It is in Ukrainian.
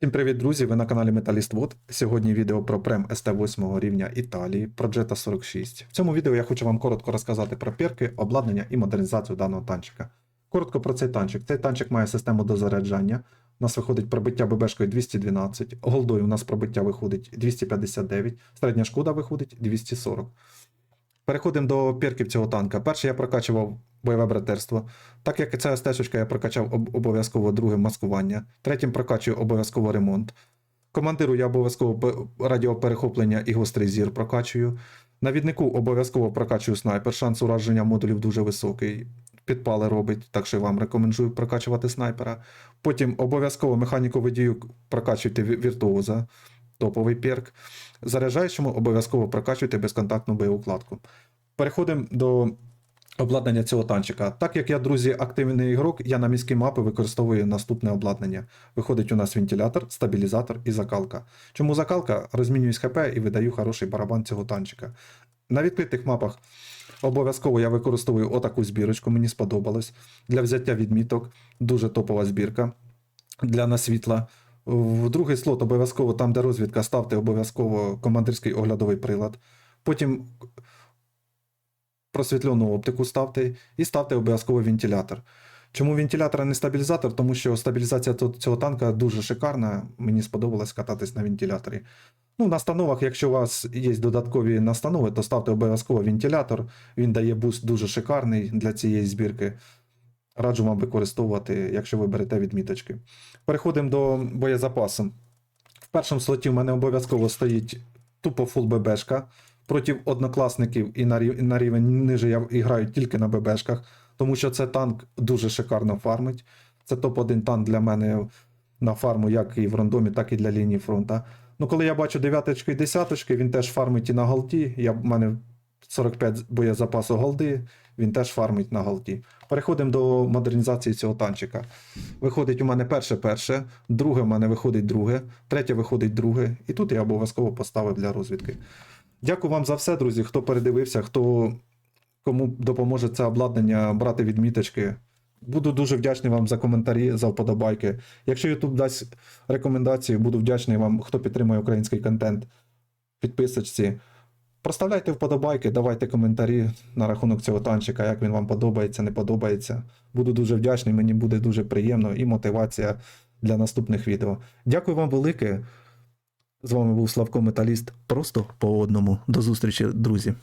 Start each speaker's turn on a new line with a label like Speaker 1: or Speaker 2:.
Speaker 1: Всім привіт, друзі! Ви на каналі Металіст Вод. Сьогодні відео про прем СТ8 рівня Італії, про Jetta 46. В цьому відео я хочу вам коротко розказати про перки, обладнання і модернізацію даного танчика. Коротко про цей танчик. Цей танчик має систему дозаряджання. У нас виходить пробиття ББшкою 212, голдою у нас пробиття виходить 259, середня шкода виходить 240. Переходимо до перків цього танка. Перше я прокачував бойове братерство. Так як це стежечка, я прокачав об- обов'язково друге маскування. Третім прокачую обов'язково ремонт. Командиру я обов'язково пе- радіоперехоплення і гострий зір прокачую. Навіднику обов'язково прокачую снайпер. Шанс ураження модулів дуже високий. Підпали робить, так що я вам рекомендую прокачувати снайпера. Потім обов'язково механіку водію прокачуйте ві- віртуоза, топовий перк. Заряджаючому обов'язково прокачуйте безконтактну боєукладку. Переходимо до обладнання цього танчика. Так як я, друзі, активний ігрок, я на міській мапи використовую наступне обладнання. Виходить у нас вентилятор, стабілізатор і закалка. Чому закалка? Розмінююсь ХП і видаю хороший барабан цього танчика. На відкритих мапах обов'язково я використовую отаку збірочку, мені сподобалось. Для взяття відміток дуже топова збірка для насвітла. В другий слот обов'язково там, де розвідка, ставте обов'язково командирський оглядовий прилад. Потім просвітлену оптику ставте і ставте обов'язково вентилятор. Чому вентилятор, а не стабілізатор? Тому що стабілізація цього танка дуже шикарна. Мені сподобалось кататись на вентиляторі. Ну, на настановах, якщо у вас є додаткові настанови, то ставте обов'язково вентилятор. Він дає буст дуже шикарний для цієї збірки. Раджу вам використовувати, якщо ви берете відміточки. Переходимо до боєзапасу. В першому слоті в мене обов'язково стоїть тупо фул ББшка. Проти однокласників і на рівень ниже я граю тільки на ББшках, тому що це танк дуже шикарно фармить. Це топ-1 танк для мене на фарму, як і в рандомі, так і для лінії фронта. Ну, коли я бачу дев'яточки і десяточки, він теж фармить і на голді. Я, в мене 45 боєзапасу голди, він теж фармить на голді. Переходимо до модернізації цього танчика. Виходить у мене перше перше, друге в мене виходить друге, третє виходить друге, і тут я обов'язково поставив для розвідки. Дякую вам за все, друзі. Хто передивився, хто кому допоможе це обладнання брати відміточки. Буду дуже вдячний вам за коментарі, за вподобайки. Якщо YouTube дасть рекомендації, буду вдячний вам, хто підтримує український контент. Підписочці. Проставляйте вподобайки, давайте коментарі на рахунок цього танчика, як він вам подобається, не подобається. Буду дуже вдячний, мені буде дуже приємно і мотивація для наступних відео. Дякую вам велике. З вами був Славко Металіст. Просто по одному. До зустрічі, друзі.